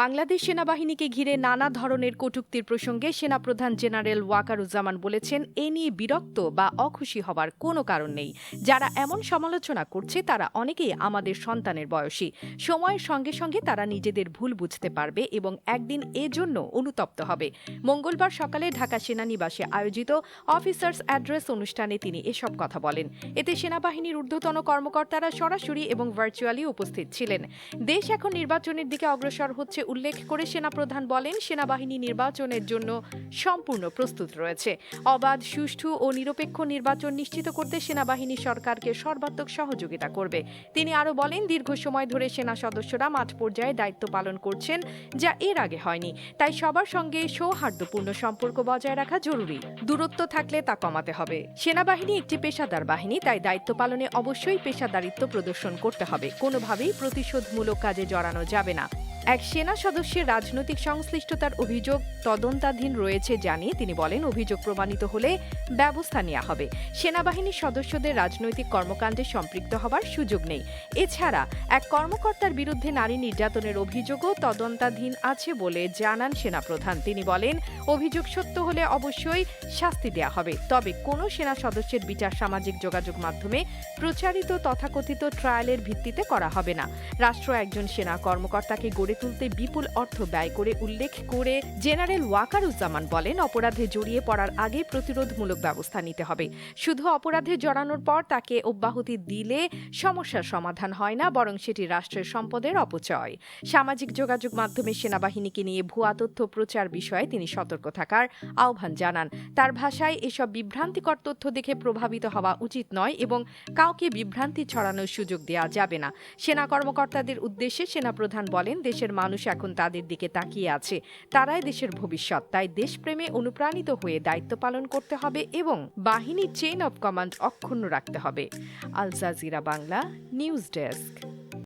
বাংলাদেশ সেনাবাহিনীকে ঘিরে নানা ধরনের কটূক্তির প্রসঙ্গে সেনাপ্রধান জেনারেল ওয়াকারুজ্জামান বলেছেন, এ নিয়ে বিরক্ত বা অখুশি হবার কোনো কারণ নেই। যারা এমন সমালোচনা করছে, তারা অনেকেই আমাদের সন্তানের বয়সী। সময়ের সঙ্গে সঙ্গে তারা নিজেদের ভুল বুঝতে পারবে এবং একদিন এজন্য অনুতপ্ত হবে। মঙ্গলবার সকালে ঢাকা সেনানিবাসে আয়োজিত অফিসার্স অ্যাড্রেস অনুষ্ঠানে তিনি এসব কথা বলেন। এতে সেনাবাহিনীর ঊর্ধ্বতন কর্মকর্তারা সরাসরি এবং ভার্চুয়ালি উপস্থিত ছিলেন। দেশ এখন নির্বাচনের দিকে অগ্রসর হচ্ছে উল্লেখ করে সেনাপ্রধান বলেন, সেনাবাহিনী নির্বাচনের জন্য সম্পূর্ণ প্রস্তুত রয়েছে। অবাধ, সুষ্ঠু ও নিরপেক্ষ নির্বাচন নিশ্চিত করতে সেনাবাহিনী সরকারকে সর্বাত্মক সহযোগিতা করবে। তিনি আরও বলেন, দীর্ঘ সময় ধরে সেনা সদস্যরা মাঠ পর্যায়ে দায়িত্ব পালন করছেন, যা এর আগে হয়নি। তাই সবার সঙ্গে সৌহার্দ্যপূর্ণ সম্পর্ক বজায় রাখা জরুরি। দূরত্ব থাকলে তা কমাতে হবে। সেনাবাহিনী একটি পেশাদার বাহিনী, তাই দায়িত্ব পালনে অবশ্যই পেশাদারিত্ব প্রদর্শন করতে হবে। কোনোভাবেই প্রতিশোধমূলক কাজে জড়ানো যাবে না। এক সেনা সদস্যের রাজনৈতিক সংশ্লিষ্টতার অভিযোগ তদন্তাধীন রয়েছে জানিয়ে তিনি বলেন, অভিযোগ প্রমাণিত হলে ব্যবস্থা নেওয়া হবে। সেনাবাহিনীর সদস্যদের রাজনৈতিক কর্মকাণ্ডে সম্পৃক্ত হবার সুযোগ নেই। এছাড়া, এক কর্মকর্তার বিরুদ্ধে নারী নির্যাতনের অভিযোগও তদন্তাধীন আছে বলে জানান সেনাপ্রধান। তিনি বলেন, অভিযোগ সত্য হলে অবশ্যই শাস্তি দেওয়া হবে। তবে কোনো সেনা সদস্যের বিচার সামাজিক যোগাযোগ মাধ্যমে প্রচারিত তথাকথিত ট্রায়ালের ভিত্তিতে করা হবে না। রাষ্ট্র একজন সেনা কর্মকর্তাকে গড়ে তুলতে বিপুল অর্থ ব্যয় করে উল্লেখ করে জেনারেল ওয়াকারুজ্জামান বলেন, অপরাধে জড়িয়ে পড়ার আগে প্রতিরোধমূলক ব্যবস্থা নিতে হবে। শুধু অপরাধে জড়ানোর পর তাকে অব্যাহতি দিলে সমস্যার সমাধান হয় না, বরং সেটি রাষ্ট্রের সম্পদের অপচয়। সামাজিক যোগাযোগ মাধ্যমে সেনাবাহিনীকে নিয়ে ভুয়া তথ্য প্রচার বিষয়ে তিনি সতর্ক থাকার আহ্বান জানান। তার ভাষায় এসব বিভ্রান্তিকর তথ্য দেখে প্রভাবিত হওয়া উচিত নয় এবং কাউকে বিভ্রান্তি ছড়ানোর সুযোগ দেওয়া যাবে না। সেনা কর্মকর্তাদের উদ্দেশ্যে সেনাপ্রধান বলেন দেশের মানুষ এখন তাদের দিকে তাকিয়ে আছে। তারাই দেশের ভবিষ্যৎ। তাই দেশপ্রেমে অনুপ্রাণিত হয়ে দায়িত্ব পালন করতে হবে এবং বাহিনীর চেইন অব কমান্ড অক্ষুণ্ণ রাখতে হবে। Al Jazeera Bangla news desk